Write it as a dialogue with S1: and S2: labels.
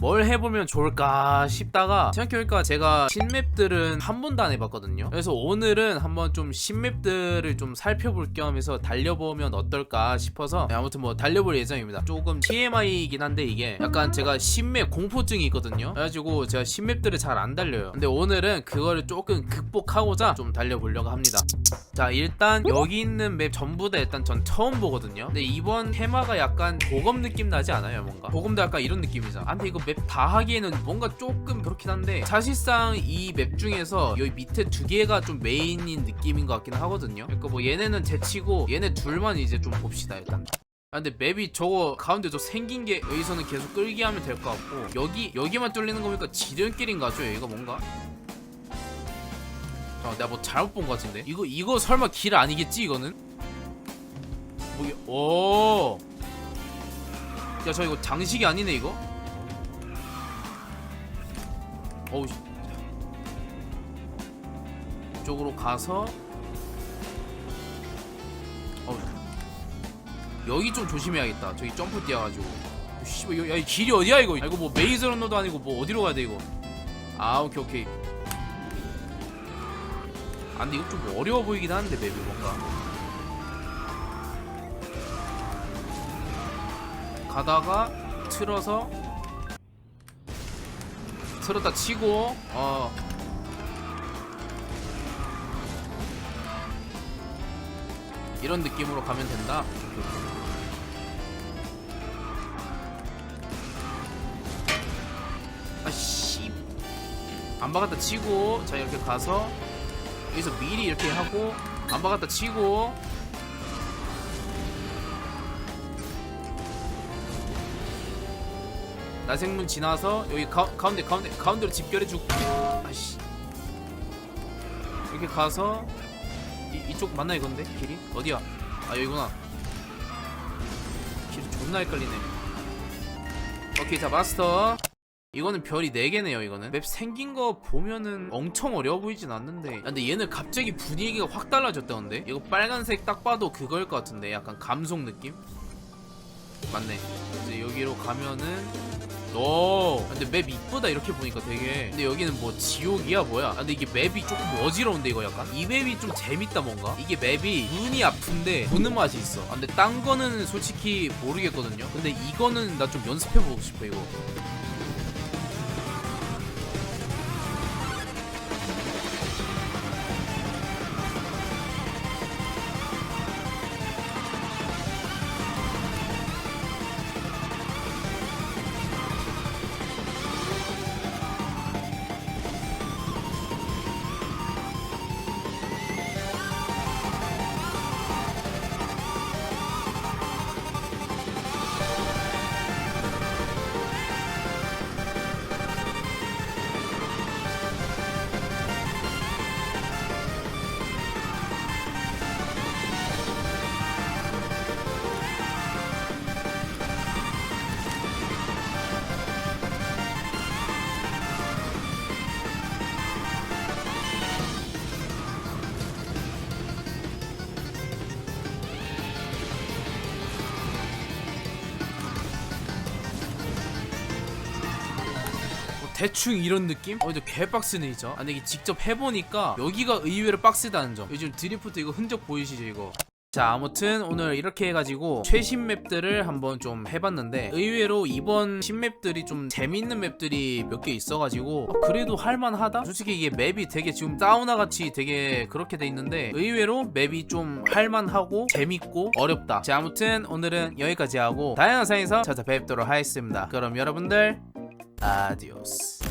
S1: 뭘 해보면 좋을까 싶다가 생각해보니까 제가 신맵들은 한 번도 안 해봤거든요. 그래서 오늘은 한번 좀 신맵들을 좀 살펴볼 겸 해서 달려보면 어떨까 싶어서 네, 아무튼 뭐 달려볼 예정입니다. 조금 TMI이긴 한데 이게 약간 제가 신맵 공포증이 있거든요. 그래가지고 제가 신맵들을 잘 안 달려요. 근데 오늘은 그거를 조금 극복하고자 좀 달려보려고 합니다. 자 일단 여기 있는 맵 전부 다 일단 전 처음 보거든요. 근데 이번 테마가 약간 보검 느낌 나지 않아요 뭔가? 보검도 약간 이런 느낌이잖아 아, 근데 이거 맵 다 하기에는 뭔가 조금 그렇긴 한데 사실상 이 맵 중에서 여기 밑에 두 개가 좀 메인인 느낌인 것 같긴 하거든요 그러니까 뭐 얘네는 제치고 얘네 둘만 이제 좀 봅시다 일단 아 근데 맵이 저거 가운데 저 생긴 게 여기서는 계속 끌기 하면 될 것 같고 여기 여기만 뚫리는 거니까 지름길인가죠 여기가 뭔가 아, 내가 뭐 잘못 본 것 같은데? 이거 이거 설마 길 아니겠지 이거는? 뭐게? 오. 야, 저 이거 장식이 아니네 이거. 어우. 씨. 이쪽으로 가서. 어우. 여기 좀 조심해야겠다. 저기 점프 뛰어가지고. 씨발, 이거- 야, 이 길이 어디야 이거? 아, 이거 뭐 메이즈 런너도 아니고 뭐 어디로 가야 돼 이거? 아, 오케이 오케이. 아 근데 이거 좀 어려워 보이긴 하는데 맵이 뭔가 가다가 틀어서 틀었다 치고 어. 이런 느낌으로 가면 된다. 아씨. 안 박았다 치고 자 이렇게 가서 여기서 미리 이렇게 하고 안 박았다 치고 나생문 지나서 여기 가, 가운데 가운데 가운데로 집결해주고 아씨. 이렇게 가서 이, 이쪽 맞나 이건데? 길이? 어디야? 아 여기구나. 길이 존나 헷갈리네. 오케이 자 마스터. 이거는 별이 4개네요 이거는. 맵 생긴 거 보면은 엄청 어려워 보이진 않는데. 아, 근데 얘는 갑자기 분위기가 확 달라졌다는데? 이거 빨간색 딱 봐도 그거일 것 같은데 약간 감성 느낌? 맞네. 이제 여기로 가면은 오. 근데 맵 이쁘다 이렇게 보니까 되게. 근데 여기는 뭐 지옥이야 뭐야? 아, 근데 이게 맵이 조금 어지러운데 이거 약간? 이 맵이 좀 재밌다 뭔가? 이게 맵이 눈이 아픈데 보는 맛이 있어. 아, 근데 딴 거는 솔직히 모르겠거든요. 근데 이거는 나 좀 연습해보고 싶어 이거 대충 이런 느낌? 어 근데 개빡스네 이죠 아 근데 이게 직접 해보니까 여기가 의외로 빡세다는 점. 요즘 드리프트 이거 흔적 보이시죠 이거? 자 아무튼 오늘 이렇게 해가지고 최신 맵들을 한번 좀 해봤는데 의외로 이번 신맵들이 좀 재밌는 맵들이 몇 개 있어가지고 어, 그래도 할만하다? 솔직히 이게 맵이 되게 지금 사우나 같이 되게 그렇게 돼 있는데 의외로 맵이 좀 할만하고 재밌고 어렵다. 자 아무튼 오늘은 여기까지 하고 다양한 영상에서 찾아뵙도록 하겠습니다. 그럼 여러분들 아디오스